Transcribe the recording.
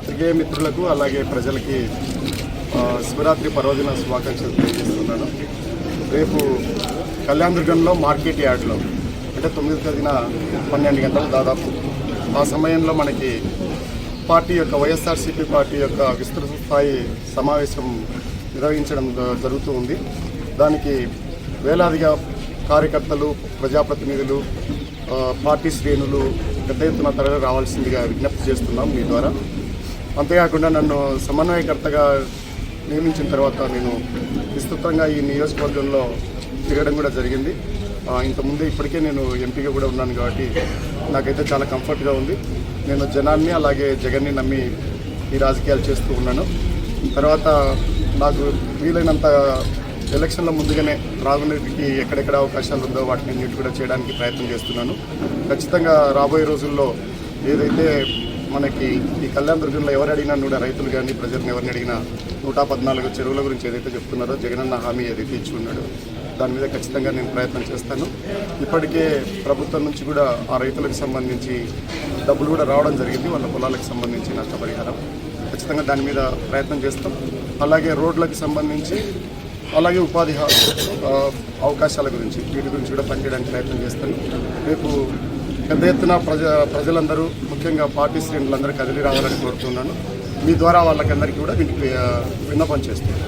పాత్రికేయ మిత్రులకు అలాగే ప్రజలకి శివరాత్రి పర్వదిన శుభాకాంక్షలు తెలియజేస్తున్నాను. రేపు కళ్యాణదుర్గంలో మార్కెట్ యార్డ్లో అంటే తొమ్మిది తేదీన పన్నెండు గంటలు దాదాపు. ఆ సమయంలో మనకి పార్టీ యొక్క వైఎస్ఆర్సీపీ పార్టీ యొక్క విస్తృత స్థాయి సమావేశం నిర్వహించడం జరుగుతూ ఉంది. దానికి వేలాదిగా కార్యకర్తలు ప్రజాప్రతినిధులు పార్టీ శ్రేణులు పెద్ద ఎత్తున తరలి రావాల్సిందిగా విజ్ఞప్తి చేస్తున్నాం మీ ద్వారా. అంతేకాకుండా నన్ను సమన్వయకర్తగా నియమించిన తర్వాత నేను విస్తృతంగా ఈ నియోజకవర్గంలో తిరగడం కూడా జరిగింది. ఇంతకుముందే ఇప్పటికే నేను ఎంపీగా కూడా ఉన్నాను కాబట్టి నాకైతే చాలా కంఫర్ట్గా ఉంది. నేను జనాన్ని అలాగే జగన్ని నమ్మి ఈ రాజకీయాలు చేస్తూ ఉన్నాను. తర్వాత నాకు వీలైనంత ఎలక్షన్ల ముందుగానే రాజనీతికి ఎక్కడెక్కడ అవకాశాలు ఉందో వాటిని అన్నిటి కూడా చేయడానికి ప్రయత్నం చేస్తున్నాను. ఖచ్చితంగా రాబోయే రోజుల్లో ఏదైతే మనకి ఈ కళ్యాణ దుర్గంలో ఎవరు అడిగినా కూడా రైతులు కానీ ప్రజలను ఎవరిని అడిగినా నూట పద్నాలుగు చెరువుల గురించి ఏదైతే చెప్తున్నారో జగనన్న హామీ ఏదైతే ఇచ్చి ఉన్నాడో. దాని మీద ఖచ్చితంగా నేను ప్రయత్నం చేస్తాను. ఇప్పటికే ప్రభుత్వం నుంచి కూడా ఆ రైతులకు సంబంధించి డబ్బులు కూడా రావడం జరిగింది. వాళ్ళ పొలాలకు సంబంధించి నష్టపరిహారం. ఖచ్చితంగా దాని మీద ప్రయత్నం చేస్తాం. అలాగే రోడ్లకు సంబంధించి అలాగే ఉపాధి హా- అవకాశాల గురించి వీటి గురించి కూడా పనిచేయడానికి ప్రయత్నం చేస్తాను. రేపు పెద్ద ఎత్తున ప్రజ ప్రజలందరూ ముఖ్యంగా పార్టీ శ్రేణులందరూ కదిలి రావాలని కోరుతున్నాను. మీ ద్వారా వాళ్ళకందరికీ కూడా విని- విన్నపం చేస్తున్నాను.